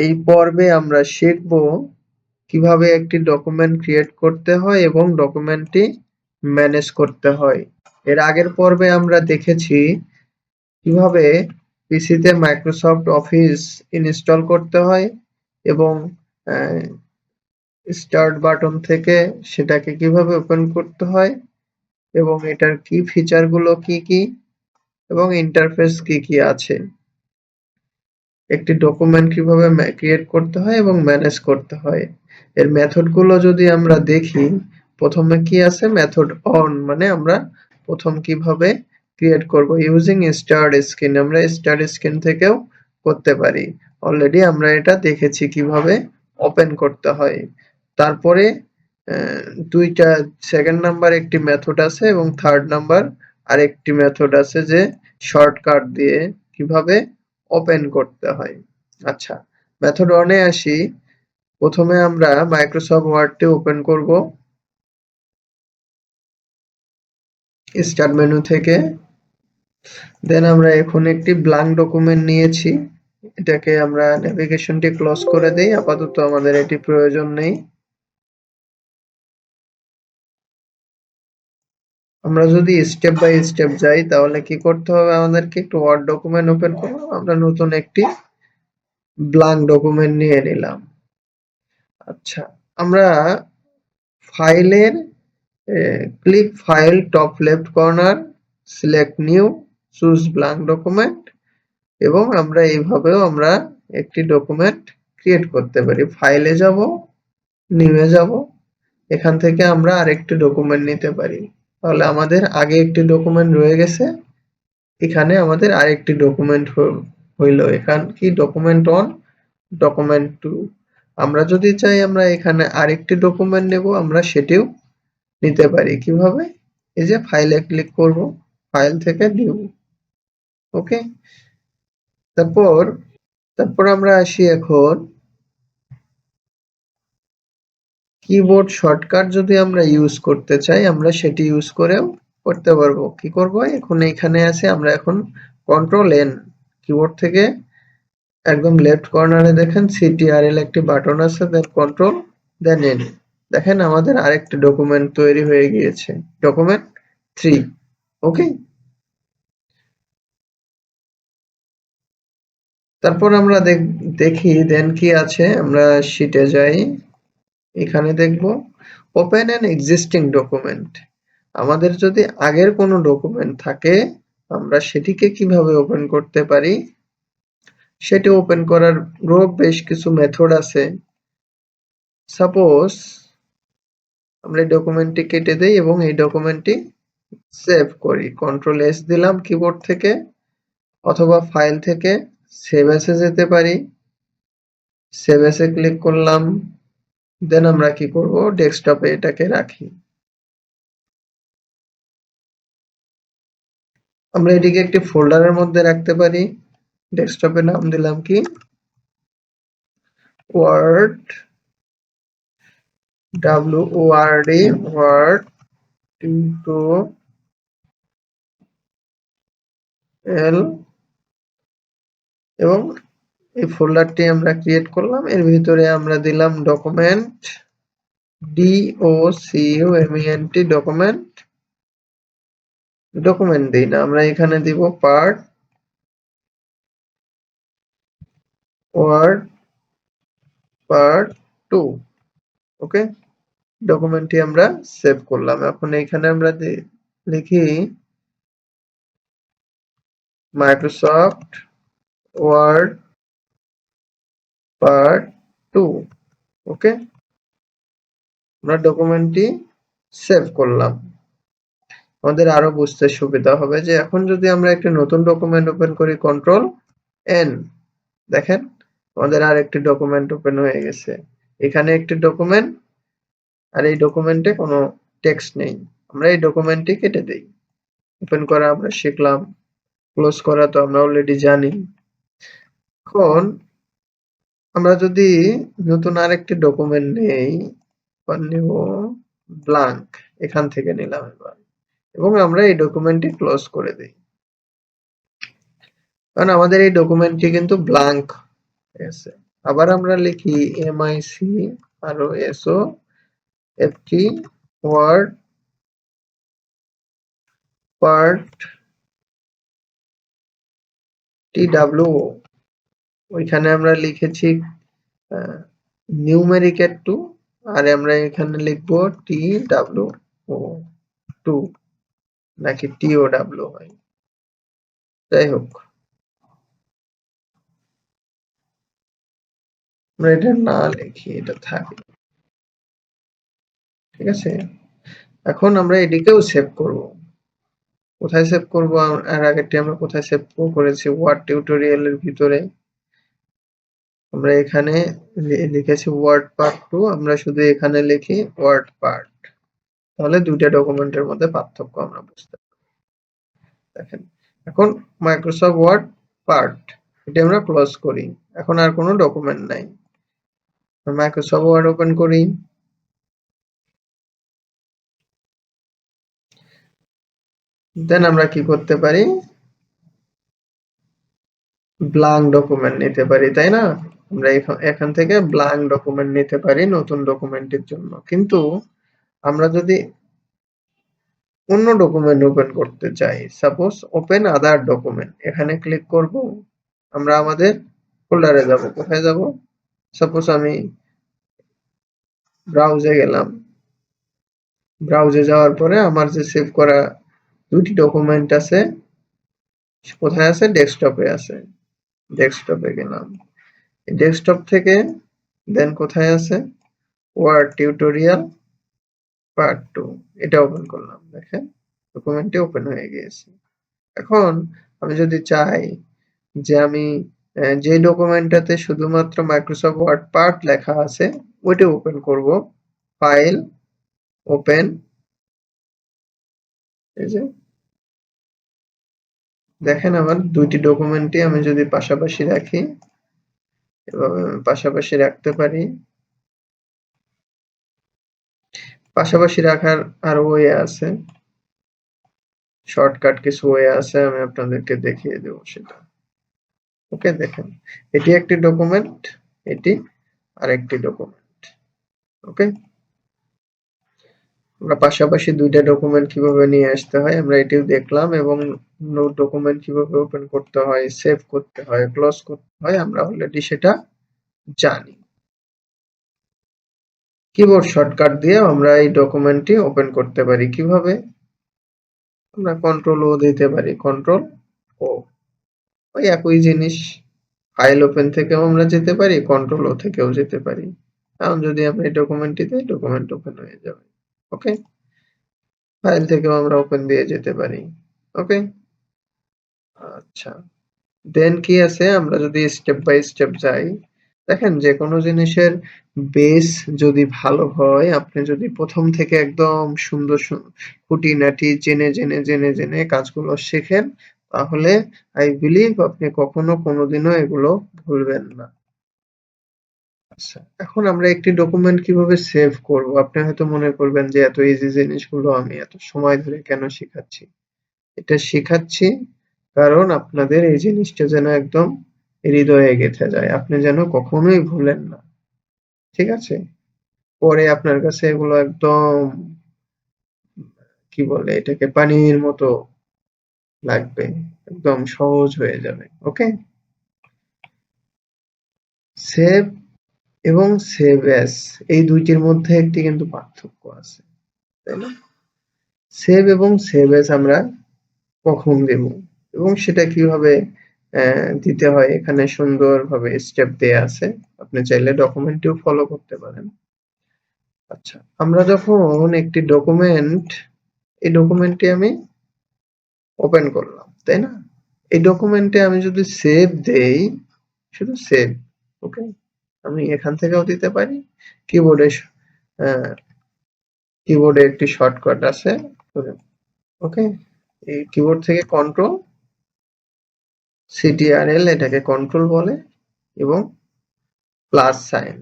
এই পর্বে আমরা শিখব কীভাবে একটি ডকুমেন্ট ক্রিয়েট করতে হয় এবং ডকুমেন্টটি ম্যানেজ করতে হয়। এর আগের পর্বে আমরা দেখেছি কীভাবে পিসিতে মাইক্রোসফট অফিস ইনস্টল করতে হয় এবং স্টার্ট বাটন থেকে সেটাকে কীভাবে ওপেন করতে হয় এবং এটার কি ফিচারগুলো কি কি এবং ইন্টারফেস কি কি আছে। একটি ডকুমেন্ট কীভাবে ক্রিয়েট করতে হয় এবং ম্যানেজ করতে হয়। এর মেথডগুলো যদি আমরা দেখি, প্রথমে কি আছে? মেথড অন মানে আমরা প্রথম কীভাবে ক্রিয়েট করব? ইউজিং স্টার্ট স্ক্রিন আমরা স্টার্ট স্ক্রিন থেকেও করতে পারি। অলরেডি আমরা এটা দেখেছি কীভাবে ওপেন করতে হয়। তারপরে দুইটা সেকেন্ড নাম্বার একটি মেথড আছে এবং থার্ড নাম্বার আরেকটি মেথড আছে যে শর্টকাট দিয়ে কীভাবে ওপেন করতে হয়। আচ্ছা মেথড ওয়ানে আসি। প্রথমে আমরা মাইক্রোসফট ওয়ার্ডটি ওপেন করব। স্টার্ট মেনু থেকে। দেন আমরা এখন একটি ব্ল্যাঙ্ক ডকুমেন্ট নিয়েছি। এটাকে আমরা নেভিগেশনটি ক্লোজ করে দেই। আপাতত আমাদের এটি প্রয়োজন নেই। আমরা যদি স্টেপ বাই স্টেপ যাই, তাহলে কি করতে হবে? আমাদেরকে একটু ওয়ার্ড ডকুমেন্ট ওপেন করব আমরা নতুন একটি ব্ল্যাঙ্ক ডকুমেন্ট নিয়ে নিলাম। আচ্ছা আমরা ফাইলের click file top left corner select new choose blank document এবং আমরা এইভাবেও আমরা একটি ডকুমেন্ট ক্রিয়েট করতে পারি। ফাইলে যাব নিউয়ে যাব, এখান থেকে আমরা আরেকটি ডকুমেন্ট নিতে পারি। তাহলে আমাদের আগে একটি ডকুমেন্ট রয়ে গেছে। এখানে আমাদের আরেকটি ডকুমেন্ট হইল। এখান কি ডকুমেন্ট ওয়ান ডকুমেন্ট টু আমরা যদি চাই আমরা এখানে আরেকটি ডকুমেন্ট নেব, আমরা সেটিও নিতে পারি। কীভাবে? এই যে ফাইলে ক্লিক করব ফাইল থেকে নিউ ওকে তারপর তারপর আমরা আসি এখন কিবোর্ড শর্টকাট যদি আমরা ইউজ করতে চাই, আমরা সেটি ইউজ করেও করতে পারব। কি করব? এখন এখানে আছে, আমরা এখন কন্ট্রোল এন কিবোর্ড থেকে একদম লেফট কর্নারে দেখেন সিটিআরএল একটি বাটন আছে দেন কন্ট্রোল দেন এন দেখেন আমাদের আরেকটি ডকুমেন্ট তৈরি হয়ে গিয়েছে ডকুমেন্ট থ্রি ওকে তারপর আমরা দেখি দেন কি আছে? আমরা শিটে যাই। এখানে দেখব ওপেন অ্যান এক্সিস্টিং ডকুমেন্ট আমাদের যদি আগের কোনো ডকুমেন্ট থাকে, আমরা সেটিকে কীভাবে ওপেন করতে পারি? সেটি ওপেন করার গ্রুপ বেশ কিছু মেথড আছে। সাপোজ আমরা ডকুমেন্টটি কেটে দেই এবং এই ডকুমেন্টটি সেভ করি। কন্ট্রোল এস দিলাম কিবোর্ড থেকে অথবা ফাইল থেকে। সেভ এসে যেতে পারি। সেভ এসে ক্লিক করলাম। দেন আমরা কি করব? ডেস্কটপে এটাকে রাখি। আমরা এটিকে একটি ফোল্ডারের মধ্যে রাখতে পারি। ডেস্কটপে নাম দিলাম কি? Word W O R D word two L এবং এই ফোল্ডারটি আমরা ক্রিয়েট করলাম। এর ভিতরে আমরা দিলাম ডকুমেন্ট ডি ও C U M N T document document দিই না, আমরা এখানে দিব part word part two okay ডকুমেন্টটি আমরা সেভ করলাম। এখন এখানে আমরা লিখি Microsoft Word part two okay আমরা ডকুমেন্টটি সেভ করলাম। আমাদের আরও বুঝতে সুবিধা হবে যে এখন যদি আমরা একটি নতুন ডকুমেন্ট ওপেন করি কন্ট্রোল এন দেখেন? আমাদের আর একটি ডকুমেন্ট ওপেন হয়ে গেছে। এখানে একটি ডকুমেন্ট আর এই ডকুমেন্টে কোনো টেক্সট নেই। আমরা এই ডকুমেন্টটি কেটে দেই। ওপেন করা আমরা শিখলাম। ক্লোজ করা তো আমরা অলরেডি জানি। এখন আমরা যদি নতুন আরেকটি ডকুমেন্ট নেই ব্লাঙ্ক এখান থেকে নিলাম এবার। এবং আমরা এই ডকুমেন্টটি ক্লোজ করে দিই। কারণ আমাদের এই ডকুমেন্টটি কিন্তু ব্লাঙ্ক আছে। আবার আমরা লিখি MIC RO SO FT word part T W ওইখানে আমরা লিখেছি নিউমেরিকেট টু আর আমরা এখানে লিখব টি ডাব্লিউ ও টু নাকি টি ও ডাব্লিউ হয় যাই হোক। আমরা এটা না লিখি, এটা থাকে ঠিক আছে? এখন আমরা এটিকেও সেভ করব। কোথায় সেভ করব? আর আগেরটি আমরা কোথায় সেভ করেছি? ওয়ার্ড টিউটোরিয়ালের ভিতরে। আমরা এখানে লিখেছি ওয়ার্ড পার্ট টু আমরা শুধু এখানে লিখি ওয়ার্ড পার্ট তাহলে দুইটা ডকুমেন্টের মধ্যে পার্থক্য আমরা বুঝতে দেখেন, এখন মাইক্রোসফট ওয়ার্ড পার্ট এটা আমরা ক্লোজ করি। এখন আর কোনো ডকুমেন্ট নাই। মাইক্রোসফট ওয়ার্ড ওপেন করি। দেন আমরা কি করতে পারি? ব্লাঙ্ক ডকুমেন্ট নিতে পারি, তাই না? আমরা এখান থেকে ব্লাঙ্ক ডকুমেন্ট নিতে পারি নতুন ডকুমেন্টের জন্য। কিন্তু আমরা যদি অন্য ডকুমেন্ট ওপেন করতে চাই সাপোজ ওপেন আদার ডকুমেন্ট এখানে ক্লিক করব, আমরা আমাদের ফোল্ডারে যাব। কোথায় যাব? সাপোজ আমি ব্রাউজে গেলাম। ব্রাউজে যাওয়ার পরে আমার যে সেভ করা দুটি ডকুমেন্ট আছে, কোথায় আছে? ডেস্কটপে আছে। ডেস্কটপে গেলাম। ডেস্কটপ থেকে দেন কোথায় আছে? ওয়ার্ড টিউটোরিয়াল পার্ট টু এটা ওপেন করলাম, দেখেন ডকুমেন্টটি ওপেন হয়ে গিয়েছে। এখন আমি যদি চাই যে আমি যে ডকুমেন্টটাতে শুধুমাত্র মাইক্রোসফট ওয়ার্ড পার্ট লেখা আছে, ওইটা ওপেন করব। ফাইল ওপেন দেখেন আমার দুইটি ডকুমেন্টই আমি যদি পাশাপাশি রাখি পাশাপাশি রাখতে পারি। পাশাপাশি রাখার আরও ওয়ে আছে। শর্টকাট কিছু ওয়ে আছে, আমি আপনাদেরকে দেখিয়ে দেব সেটা। ওকে দেখেন, এটি একটি ডকুমেন্ট এটি আরেকটি ডকুমেন্ট ওকে আমরা পাশাপাশি দুইটা ডকুমেন্ট কীভাবে নিয়ে আসতে হয়, আমরা এটিও দেখলাম এবং ডকুমেন্ট কীভাবে ওপেন করতে হয় সেভ করতে হয় ক্লোজ করতে হয়, আমরা অলরেডি সেটা জানি। কিবোর্ড শর্টকাট দিয়ে আমরা এই ডকুমেন্টটি ওপেন করতে পারি। কীভাবে? আমরা কন্ট্রোল ও দিতে পারি কন্ট্রোল ও ওই একই জিনিস ফাইল ওপেন থেকেও আমরা যেতে পারি কন্ট্রোল ও থেকেও যেতে পারি। এখন যদি আমরা এই ডকুমেন্টটি দিই ডকুমেন্ট ওপেন হয়ে যাবে। ওকে ফাইল থেকেও আমরা ওপেন দিয়ে যেতে পারি। ওকে আচ্ছা। দেন কি আছে? আমরা যদি স্টেপ বাই স্টেপ যাই, দেখেন যে কোনো জিনিসের বেস যদি ভালো হয়, আপনি যদি প্রথম থেকে একদম সুন্দর খুঁটিনাটি জেনে জেনে জেনে জেনে কাজগুলো শেখেন, তাহলে আই বিলিভ আপনি কখনো কোনোদিনও এগুলো ভুলবেন না। আচ্ছা এখন আমরা একটি ডকুমেন্ট কীভাবে সেভ করব? আপনি হয়তো মনে করবেন যে এত ইজি জিনিসগুলো আমি এত সময় ধরে কেন শেখাচ্ছি? এটা শেখাচ্ছি কারণ আপনাদের এই জিনিসটা যেন একদম হৃদয়ে গেঁথে যায়। আপনি যেন কখনোই ভুলেন না। ঠিক আছে? পরে আপনার কাছে এগুলো একদম, কি বলে এটাকে, পানির মতো লাগবে। একদম সহজ হয়ে যাবে। ওকে সেভ এবং সেভ অ্যাস এই দুইটির মধ্যে একটি কিন্তু পার্থক্য আছে, তাই না? সেভ এবং সেভ অ্যাস আমরা কখন দেব এবং সেটা কীভাবে দিতে হয়, এখানে সুন্দরভাবে স্টেপ দেয়া আছে। আপনি চাইলে ডকুমেন্টটিও ফলো করতে পারেন। আচ্ছা আমরা যখন একটি ডকুমেন্ট এই ডকুমেন্টটি আমি ওপেন করলাম, তাই না? এই ডকুমেন্টে আমি যদি সেভ দেই শুধু সেভ ওকে আমি এখান থেকেও দিতে পারি। কিবোর্ডে কিবোর্ডে একটি শর্টকাট আছে। ওকে এই কিবোর্ড থেকে কন্ট্রোল সিটিআরএল এটাকে কন্ট্রোল বলে এবং প্লাস সাইন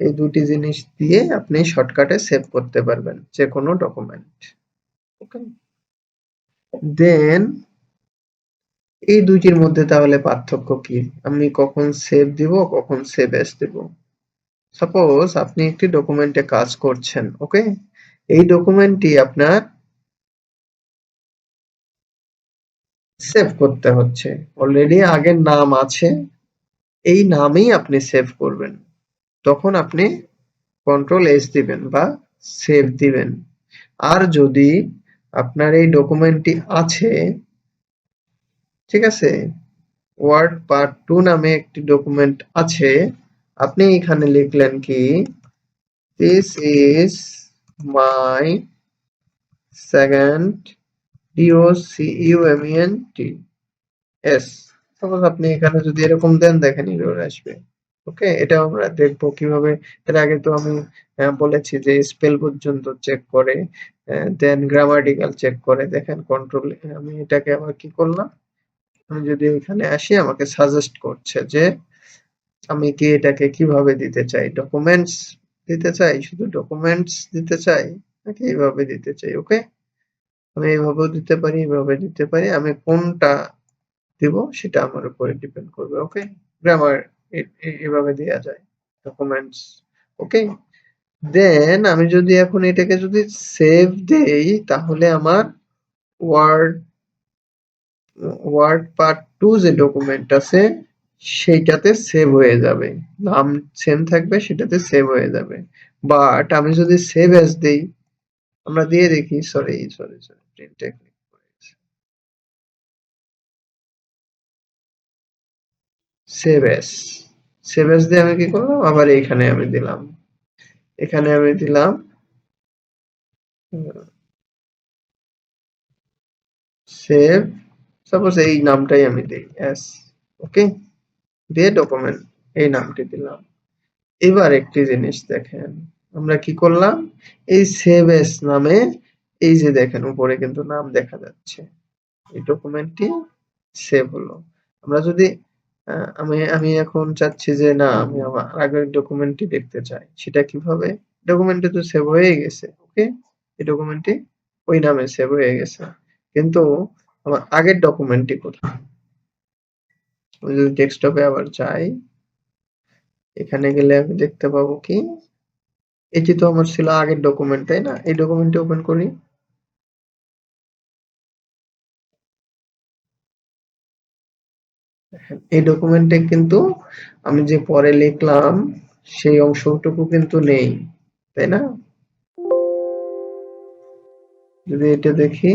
এই দুটি জিনিস দিয়ে আপনি শর্টকাটে সেভ করতে পারবেন যে কোনো ডকুমেন্ট ওকে দেন এই দুইটির মধ্যে তাহলে পার্থক্য কি? আমি কখন সেভ দিব, কখন সেভ এস দিব? সাপোজ আপনি একটি ডকুমেন্টে কাজ করছেন ওকে এই ডকুমেন্টটি আপনার সেভ করতে হচ্ছে। অলরেডি আগের নাম আছে, এই নামেই আপনি সেভ করবেন। তখন আপনি কন্ট্রোল এস দিবেন বা সেভ দিবেন। আর যদি আপনার এই ডকুমেন্টটি আছে ঠিক আছে? ওয়ার্ড পার্ট টু নামে একটি ডকুমেন্ট আছে। আপনি এখানে লিখলেন কি? This is my second DO C T S suppose আপনি এখানে যদি এরকম দেন, দেখেন এরর আসবে। ওকে এটা আমরা দেখব কীভাবে। এর আগে তো আমি বলেছি যে স্পেল পর্যন্ত চেক করে দেন গ্রামাটিক্যাল চেক করে। দেখেন কন্ট্রোল আমি এটাকে আবার কি করলাম? আমি যদি এখানে আসি, আমাকে সাজেস্ট করছে যে, আমি কি এটাকে কীভাবে দিতে চাই? ডকুমেন্টস দিতে চাই? শুধু ডকুমেন্টস দিতে চাই? নাকি এইভাবে দিতে চাই? ওকে? আমি এইভাবেও দিতে পারি, এইভাবে দিতে পারি। আমি কোনটা দিব সেটা আমার উপরে ডিপেন্ড করবে ওকে গ্রামার এভাবে দেওয়া যায় ডকুমেন্টস ওকে দেন আমি যদি এখন এটাকে যদি সেভ দেই, তাহলে আমার ওয়ার্ড ওয়ার্ড পার্ট টু যে ডকুমেন্ট আছে, সেইটাতে সেভ হয়ে যাবে। নাম সেম থাকবে, সেটাতে সেভ হয়ে যাবে। বাট আমি যদি সেভ এস দেই, আমরা দিয়ে দেখি sorry sorry sorry print technique save as save as দিয়ে আমি কি করলাম? আবার এইখানে আমি দিলাম। এখানে আমি দিলাম সেভ সাপোজ এই নামটাই আমি দিই এস ওকে দিয়ে ডকুমেন্ট এই নামটি দিলাম। এবার একটি জিনিস দেখেন, আমরা কি করলাম? এই সেভ এস নামে, এই যে দেখেন, উপরে কিন্তু নাম দেখা যাচ্ছে। এই ডকুমেন্টটি সেভ হলো। আমরা যদি আমি আমি এখন চাচ্ছি যে না, আমি আমার আগের ডকুমেন্টটি দেখতে চাই, সেটা কীভাবে? ডকুমেন্টে তো সেভ হয়ে গেছে ওকে এই ডকুমেন্টটি ওই নামে সেভ হয়ে গেছে। কিন্তু আমার আগের ডকুমেন্টটি কোথায়? আমি যদি ডেস্কটপে আবার যাই, এখানে গেলে আমি দেখতে পাবো কি, এটি তো আমার ছিল আগের ডকুমেন্ট তাই না? এই ডকুমেন্টটি ওপেন করি। এই ডকুমেন্টে কিন্তু আমি যে পরে লিখলাম, সেই অংশটুকু কিন্তু নেই, তাই না? যদি এটা দেখি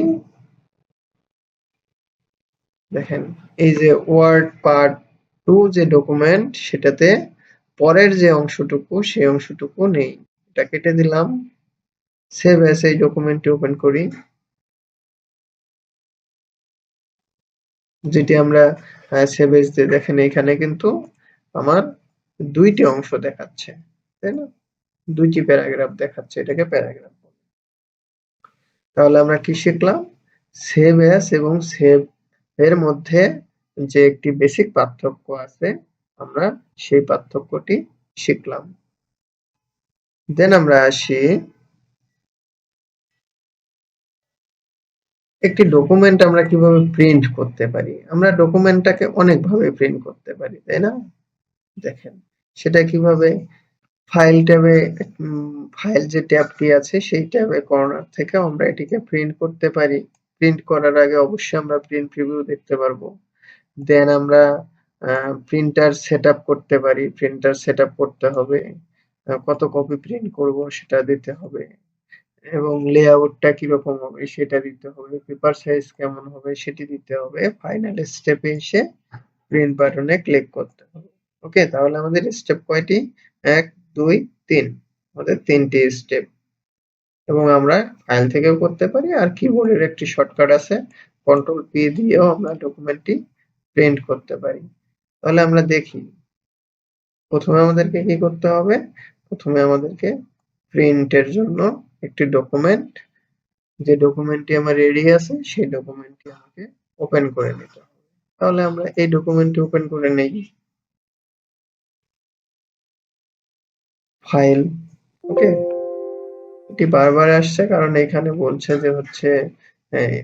দেখেন, এই যে ওয়ার্ড পার্ট টু যে ডকুমেন্ট, সেটাতে পরের যে অংশটুকু, সেই অংশটুকু নেই। এটা কেটে দিলাম। সেভ এস এই ডকুমেন্টটি ওপেন করি। যেটি আমরা সেভ এস দিয়ে দেখেন, এখানে কিন্তু আমার দুইটি অংশ দেখাচ্ছে, তাই না? দুইটি প্যারাগ্রাফ দেখাচ্ছে, এটাকে প্যারাগ্রাফ তাহলে আমরা কি শিখলাম? সেভ এস এবং সেভ এর মধ্যে যে একটি বেসিক পার্থক্য আছে, আমরা সেই পার্থক্যটি শিখলাম। দেন আমরা আসি একটি ডকুমেন্ট আমরা কীভাবে প্রিন্ট করতে পারি? আমরা ডকুমেন্টটাকে অনেকভাবে প্রিন্ট করতে পারি, তাই না? দেখেন, সেটা কীভাবে? ফাইল ট্যাবে ফাইল যে ট্যাবটি আছে, সেই ট্যাবে কর্নার থেকে আমরা এটিকে প্রিন্ট করতে পারি। প্রিন্ট করার আগে অবশ্যই আমরা প্রিন্ট প্রিভিউ দেখতে পারব। দেন আমরা প্রিন্টার সেট করতে পারি। প্রিন্টার সেট করতে হবে। কত কপি প্রিন্ট করব সেটা দিতে হবে। এবং লেআউটটা কীরকম হবে সেটা দিতে হবে। পেপার সাইজ কেমন হবে সেটি দিতে হবে। ফাইনাল স্টেপে এসে প্রিন্ট বাটনে ক্লিক করতে হবে। ওকে তাহলে আমাদের স্টেপ কয়টি? এক, দুই, তিন। আমাদের তিনটি স্টেপ এবং আমরা ফাইল থেকেও করতে পারি। আর কিবোর্ডের একটি শর্টকাট আছে। কন্ট্রোল পি দিয়েও আমরা ডকুমেন্টটি প্রিন্ট করতে পারি। তাহলে আমরা দেখি। প্রথমে আমাদেরকে কি করতে হবে? প্রথমে আমাদেরকে প্রিন্টের জন্য একটি ডকুমেন্ট যে ডকুমেন্টটি আমার রেডি আছে, সেই ডকুমেন্টটি আমাকে ওপেন করে নিতে হবে। তাহলে আমরা এই ডকুমেন্টটি ওপেন করে নেই। ফাইল ওকে এটি বারবার আসছে কারণ এখানে বলছে যে হচ্ছে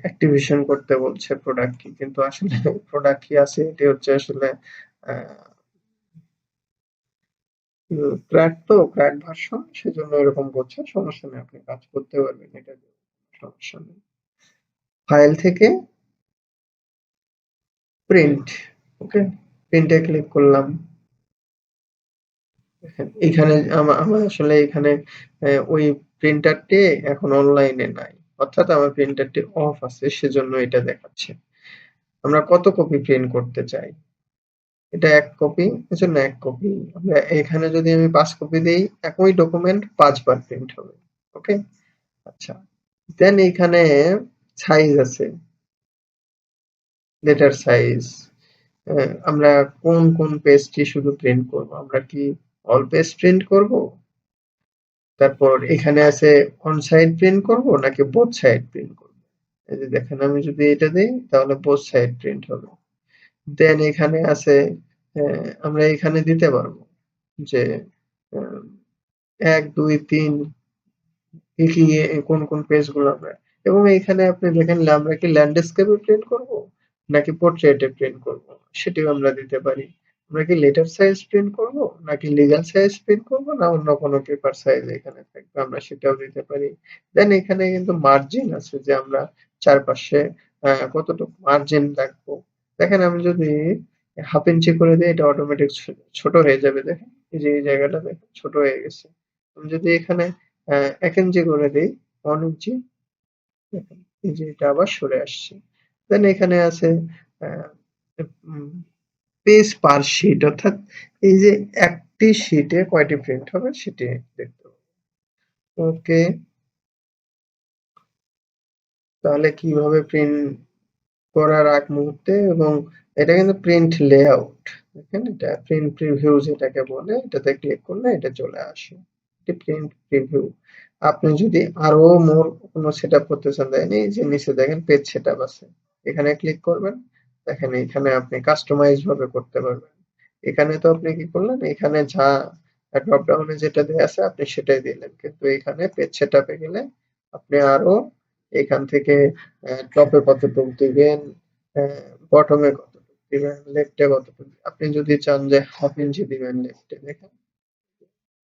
অ্যাক্টিভেশন করতে বলছে প্রোডাক্ট কি। কিন্তু আসলে প্রোডাক্ট কি আছে? এটি হচ্ছে আসলে ক্র্যাক তো ক্র্যাক ভার্সন সেজন্য এরকম করছে সমস্যা নেই, আপনি কাজ করতে পারবেন, এটা সমস্যা নেই। ফাইল থেকে প্রিন্ট ওকে প্রিন্টে ক্লিক করলাম। এখানে আমার আসলে এখানে ওই প্রিন্টারটি এখন অনলাইনে নাই। অর্থাৎ আমার প্রিন্টারটি অফ আছে, সেজন্য এটা দেখাচ্ছে। আমরা কত কপি প্রিন্ট করতে চাই? এটা এক কপি এজন্য এক কপি আমরা এখানে যদি আমি পাঁচ কপি দেই, একই ডকুমেন্ট পাঁচবার প্রিন্ট হবে ওকে আচ্ছা দেন এখানে সাইজ আছে। লেটার সাইজ আমরা কোন কোন পেজটি শুধু প্রিন্ট করব? আমরা কি অল পেজ প্রিন্ট করব? তারপর এখানে আছে অন সাইড প্রিন্ট করব নাকি বোথ সাইড প্রিন্ট করব? এই যে দেখেন, আমি যদি এটা দেই, তাহলে বোথ সাইড প্রিন্ট হবে। দেন এখানে আছে আমরা এখানে দিতে পারব যে এক, দুই, তিন কি কোন কোন পেজগুলো আমরা? এবং এখানে আপনি দেখেন, আমরা কি ল্যান্ডস্কেপে প্রিন্ট করব নাকি পোর্ট্রেটে প্রিন্ট করব? সেটিও আমরা দিতে পারি। আমরা কি লেটার সাইজ প্রিন্ট করব, নাকি লিগ্যাল সাইজ প্রিন্ট করব, না অন্য কোনো পেপার সাইজ এখানে থাকবে, আমরা সেটাও দিতে পারি। দেন এখানে কিন্তু মার্জিন আছে যে আমরা চারপাশে কতটুকু মার্জিন রাখব। দেখেন আমি যদি হাফ ইঞ্চি করে দিই, এটা অটোমেটিক ছোট হয়ে যাবে। দেখেন, এই যে, এই জায়গাটা দেখেন, ছোট হয়ে গেছে। আমি যদি এখানে এক ইঞ্চি করে দিই ওয়ান ইঞ্চি দেখেন, এই যে এটা আবার সরে আসছে। দেন এখানে আছে পেজ পার শিট অর্থাৎ এই যে একটি শিটে কয়টি প্রিন্ট হবে সেটি দেখতে ওকে তাহলে কীভাবে প্রিন্ট করার আগ মুহূর্তে এবং এটা কিন্তু প্রিন্ট লেআউট দেখেন এটা প্রিন্ট প্রিভিউ যেটাকে বলে, এটাতে ক্লিক করলে এটা চলে আসে। এটি প্রিন্ট প্রিভিউ আপনি যদি আরও মোর কোনো সেট আপ করতে চান এই যে নিচে দেখেন পেজ সেটআপ আছে। এখানে ক্লিক করবেন। দেখেন এখানে আপনি কাস্টমাইজ ভাবে করতে পারবেন। এখানে তো আপনি কি করলেন? এখানে যা ড্রপ ডাউনে যেটা দেয়া আছে, আপনি সেটাই দিলেন। কিন্তু এখানে পেজ সেটআপে গেলে আপনি আরও এখান থেকে টপে কতটুকু দিবেন বটমে কতটুকু দিবেন লেফটে কতটুকু আপনি যদি চান যে হাফ ইঞ্চি দিবেন লেফটে দেখেন।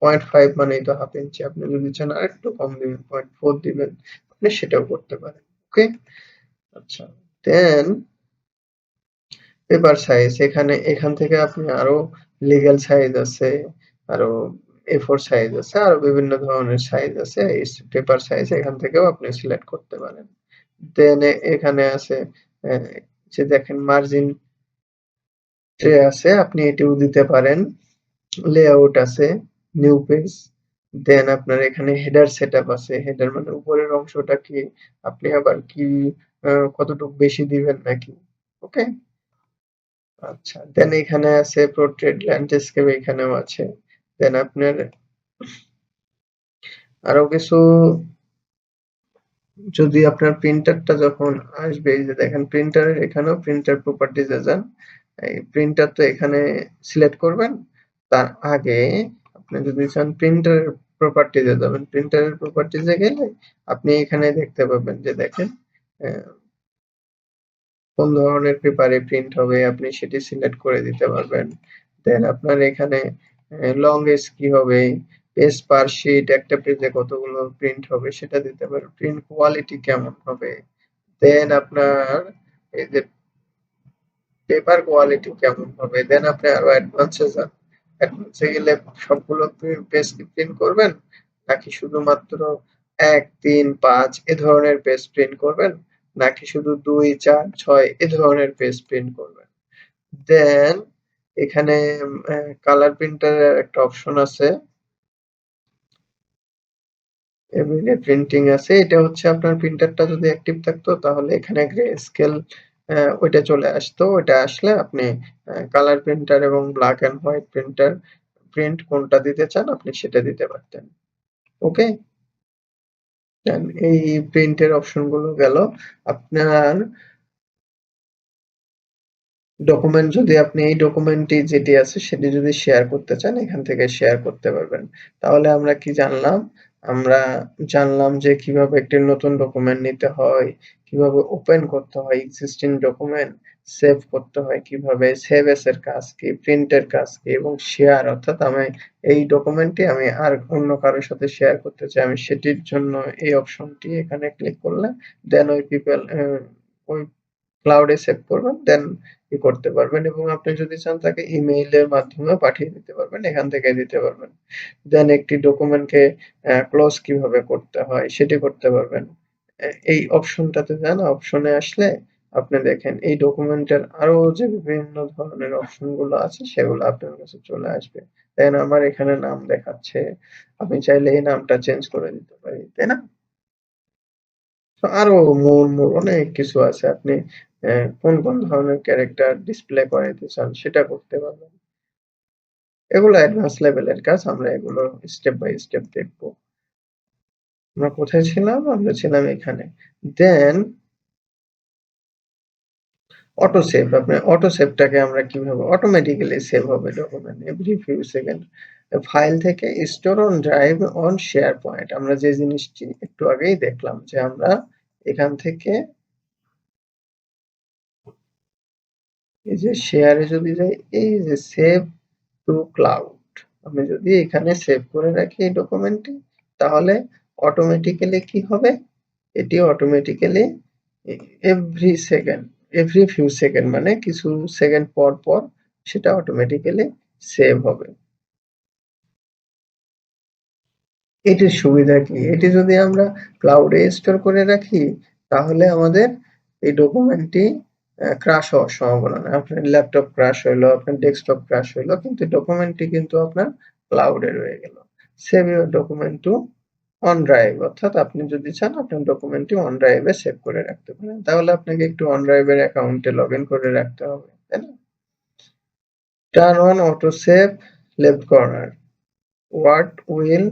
পয়েন্ট ফাইভ মানেই তো হাফ ইঞ্চি আপনি যদি চান আর একটু কম দিবেন পয়েন্ট ফোর দিবেন, আপনি সেটাও করতে পারেন ওকে আচ্ছা দেন পেপার সাইজ এখানে, এখান থেকে আপনি আরও লিগ্যাল সাইজ আছে, আরও এ ফোর সাইজ আছে, আরও বিভিন্ন ধরনের সাইজ আছে পেপার সাইজ এখান থেকেও আপনি সিলেক্ট করতে পারেন। দেন এখানে আছে যে দেখেন মার্জিন ট্রে আছে, আপনি এটিও দিতে পারেন। লেআউট আছে নিউ পেজ দেন আপনার এখানে হেডার সেটআপ আছে। হেডার মানে উপরের অংশটা কি, আপনি আবার কি কতটুকু বেশি দিবেন নাকি? ওকে আচ্ছা দেন এখানে আছে পোর্ট্রেট ল্যান্ডস্কেপ এখানেও আছে। দেন আপনার আরও কিছু যদি আপনার প্রিন্টারটা যখন আসবে, এই যে দেখেন প্রিন্টারের এখানেও প্রিন্টার প্রপার্টিজে যান, এই প্রিন্টার তো এখানে সিলেক্ট করবেন। তার আগে আপনি যদি চান প্রিন্টারের প্রপার্টিজে যাবেন। প্রিন্টারের প্রপার্টিজে গেলে আপনি এখানে দেখতে পাবেন যে দেখেন কোন ধরনের পেপারে প্রিন্ট হবে, আপনি সেটি সিলেক্ট করে দিতে পারবেন। দেন আপনার এখানে লংগেজ কি হবে পেজ পার শিট একটা পেজে কতগুলো প্রিন্ট হবে সেটা দিতে পারবেন। প্রিন্ট কোয়ালিটি কেমন হবে? দেন আপনার, এই যে পেপার কোয়ালিটি কেমন হবে? দেন আপনি আরও অ্যাডভান্সে যান। অ্যাডভান্সে গেলে সবগুলো পেজ প্রিন্ট করবেন? নাকি শুধুমাত্র এক, তিন, পাঁচ, এ ধরনের পেজ প্রিন্ট করবেন? নাকি শুধু দুই, চার, ছয়, এ ধরনের পেজ প্রিন্ট করবেন। দেন এখানে কালার প্রিন্টারের একটা অপশন আছে। এমনি প্রিন্টিং আছে। এটা হচ্ছে আপনার প্রিন্টারটা যদি অ্যাক্টিভ থাকতো, তাহলে এখানে গ্রে স্কেল ওইটা চলে আসতো। ওইটা আসলে আপনি কালার প্রিন্টার এবং black and white printer print কোনটা দিতে চান, আপনি সেটা দিতে পারতেন। ওকে এই প্রিন্টের অপশনগুলো গেল আপনার ডকুমেন্ট যদি আপনি এই ডকুমেন্টটি যেটি আছে সেটি যদি শেয়ার করতে চান এখান থেকে শেয়ার করতে পারবেন। তাহলে আমরা কি জানলাম? আমরা জানলাম যে কীভাবে একটি নতুন ডকুমেন্ট নিতে হয় কীভাবে ওপেন করতে হয় এক্সিস্টিং ডকুমেন্ট, সেভ করতে হয় কীভাবে, সেভ এস এর কাজ কি, প্রিন্টের কাজ কি এবং শেয়ার অর্থাৎ আমি এই ডকুমেন্টটি আমি আর অন্য কারোর সাথে শেয়ার করতে চাই। আমি সেটির জন্য এই অপশনটি এখানে ক্লিক করলে দেন ওই পিপল ওই ক্লাউডে সেভ করবেন দেন ই করতে পারবেন এবং আপনি যদি চান তাকে ইমেইলের মাধ্যমে পাঠিয়ে দিতে পারবেন। এখান থেকে দিতে পারবেন। দেন একটি ডকুমেন্টকে ক্লোজ কীভাবে করতে হয় সেটি করতে পারবেন। এই অপশনটাতে যান, অপশনে আসলে আপনি দেখেন এই ডকুমেন্টের আরও যে বিভিন্ন ধরনের অপশনগুলো আছে সেগুলো আপনার কাছে চলে আসবে। দেন আমার এখানে নাম দেখাচ্ছে। আমি চাইলে এই নামটা চেঞ্জ করে দিতে পারি, তাই না? আরও মোর, মোর অনেক কিছু আছে। আপনি কোন, কোন ধরনের ক্যারেক্টার ডিসপ্লে করাইতে চান সেটা করতে পারবেন। এগুলো অ্যাডভান্স লেভেলের কাজ। আমরা এগুলো স্টেপ বাই স্টেপ দেখব। আমরা কোথায় ছিলাম? আমরা ছিলাম এখানে। দেন অটো সেভ আপনি অটো সেভটাকে আমরা কীভাবে অটোমেটিক্যালি সেভ হবে document every few second file থেকে store on drive on share point আমরা যে জিনিসটি একটু আগেই দেখলাম যে আমরা এখান থেকে এই যে শেয়ারে যদি যাই, এই যে সেভ টু ক্লাউড আমি যদি এখানে সেভ করে রাখি এই ডকুমেন্টটি তাহলে অটোমেটিক্যালি কি হবে? এটি automatically every second every few second মানে কিছু সেকেন্ড পর পর সেটা অটোমেটিক্যালি সেভ হবে। এটির সুবিধা কি? এটি যদি আমরা ক্লাউডে স্টোর করে রাখি, তাহলে আমাদের এই ডকুমেন্টটি ক্রাশ হওয়ার সম্ভাবনা নেই। আপনার ল্যাপটপ ক্রাশ হইল, আপনার ডেস্কটপ ক্রাশ হইল, কিন্তু ডকুমেন্টটি কিন্তু আপনার ক্লাউডে রয়ে গেল। Save your document to on drive অর্থাৎ আপনি যদি চান আপনার ডকুমেন্টটি অন ড্রাইভে সেভ করে রাখতে পারেন। তাহলে আপনাকে একটু অন ড্রাইভের অ্যাকাউন্টে লগ ইন করে রাখতে হবে, তাই না? Turn on auto save left corner what will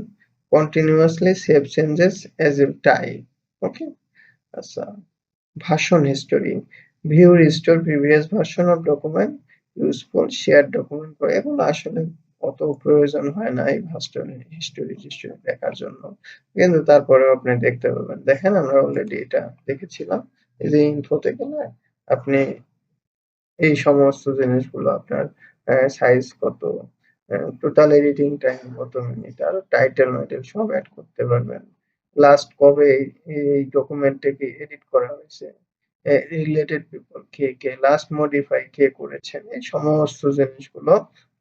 continuously save changes as you type? Okay আচ্ছা ভাষণ history view restore previous version of document useful share document এগুলো আসলে অত প্রয়োজন হয় না এই ভাস্টন হিস্টোরি হিস্টোরি দেখার জন্য। কিন্তু তারপরেও আপনি দেখতে পাবেন। দেখেন, আমরা অলরেডি এটা দেখেছিলাম। এই যে ইনফোতে গেলে আপনি এই সমস্ত জিনিসগুলো আপনার সাইজ কত টোটাল এডিটিং টাইম কত মিনিট আর টাইটেল মাইটেল সব অ্যাড করতে পারবেন। লাস্ট কবে এই ডকুমেন্টটাকে এডিট করা হয়েছে রিলেটেড পিপল কে কে লাস্ট মডিফাই কে করেছেন, এই সমস্ত জিনিসগুলো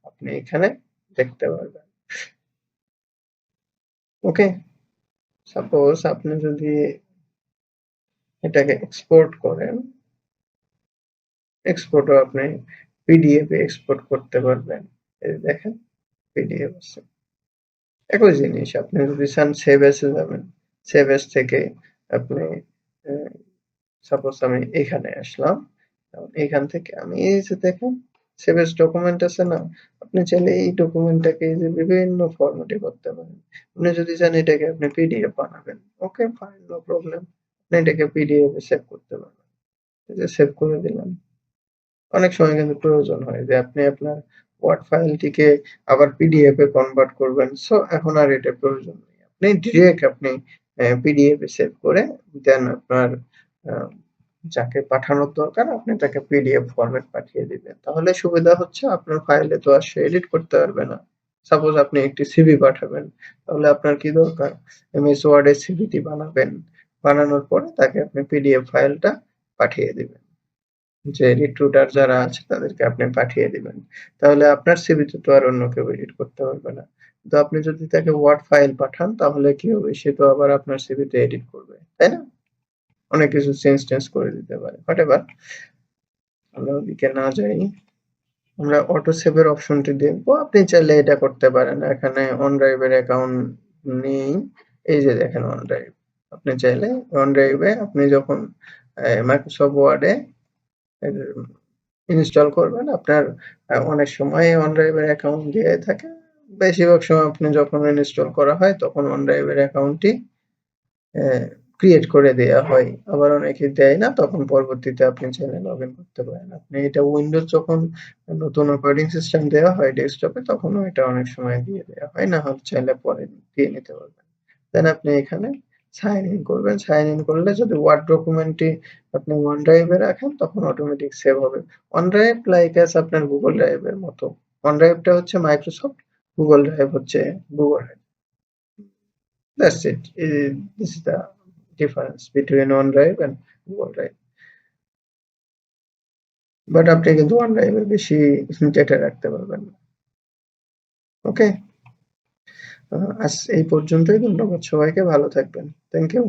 আপনি এখানে দেখতে পারবেন। ওকে সাপোজ আপনি যদি এটাকে এক্সপোর্ট করেন এক্সপোর্টও আপনি পিডিএফ এক্সপোর্ট করতে পারবেন। এই দেখেন পিডিএফ আছে। একই জিনিস, আপনি যদি চান সেভ এসে যাবেন সেভ এস থেকে আপনি সাপোজ আমি এখানে আসলাম এখান থেকে আমি এই যে দেখেন সেভ ডকুমেন্ট আছে না, আপনি চাইলে এই ডকুমেন্টটাকে যে বিভিন্ন ফরম্যাটে করতে পারেন। আপনি যদি চান এটাকে আপনি পিডিএফ বানাবেন ওকে ফাইন নো প্রবলেম আপনি এটাকে পিডিএফ সেভ করতে পারবেন। যে সেভ করে দিলাম। অনেক সময় কিন্তু প্রয়োজন হয় যে আপনি আপনার ওয়ার্ড ফাইলটিকে আবার পিডিএফ এ কনভার্ট করবেন। সো এখন আর এটা প্রয়োজন নেই। আপনি ডিরেক্ট আপনি পিডিএফ এ সেভ করে দেন আপনার যাকে পাঠানোর দরকার, আপনি তাকে পিডিএফ ফরম্যাট পাঠিয়ে দিবেন। তাহলে সুবিধা হচ্ছে আপনার ফাইলে তো আর সে এডিট করতে পারবে না। সাপোজ আপনি একটি সিভি পাঠাবেন, তাহলে আপনার কি দরকার? এমএস ওয়ার্ডে সিভিটি বানাবেন। বানানোর পরে তাকে আপনি পিডিএফ ফাইলটা পাঠিয়ে দিবেন। যে রিক্রুটার যারা আছে, তাদেরকে আপনি পাঠিয়ে দিবেন। তাহলে আপনার সিভিতে তো আর অন্য কেউ এডিট করতে পারবে না। তো আপনি যদি তাকে ওয়ার্ড ফাইল পাঠান, তাহলে কি হবে? সে তো আবার আপনার সিভিতে এডিট করবে, তাই না? অনেক কিছু চেঞ্জ টেঞ্জ করে দিতে পারে। বাট এবার আমরা ওদিকে না যাই, আমরা অটো সেভ সেভের অপশনটি দেখব। আপনি চাইলে এটা করতে পারেন। এখানে অন ড্রাইভের অ্যাকাউন্ট নেই। এই যে দেখেন অন ড্রাইভ আপনি চাইলে অন ড্রাইভে আপনি যখন মাইক্রোসফট ওয়ার্ডে ইনস্টল করবেন, আপনার অনেক সময় অন ড্রাইভের অ্যাকাউন্ট দিয়ে থাকে। বেশিরভাগ সময় আপনি যখন ইনস্টল করা হয়, তখন অন ড্রাইভের অ্যাকাউন্টটি ক্রিয়েট করে দেয়া হয় আবার অনেকে দেয় না, তখন পরবর্তীতে আপনি চাইলে লগ ইন করতে পারেন আপনি এটা উইন্ডোজ যখন নতুন অপারেটিং সিস্টেম দেওয়া হয় ডেস্কটপে তখনও এটা অনেক সময় দিয়ে দেওয়া হয় না হলে চাইলে পরে দিয়ে নিতে পারবেন দেন আপনি এখানে সাইন ইন করবেন। সাইন ইন করলে যদি ওয়ার্ড ডকুমেন্টটি আপনি ওয়ান ড্রাইভে রাখেন, তখন অটোমেটিক সেভ হবে। OneDrive লাইক অ্যাজ আপনার গুগল এর মতো। OneDrive টা হচ্ছে মাইক্রোসফট গুগল ড্রাইভ হচ্ছে Google. That's it. I this is the difference between OneDrive and Google Drive. But আপনি কিন্তু OneDrive এ বেশি ডেটা রাখতে পারবেন না। ওকে? আজ এই পর্যন্তই। ধন্যবাদ সবাইকে। ভালো থাকবেন। Thank you.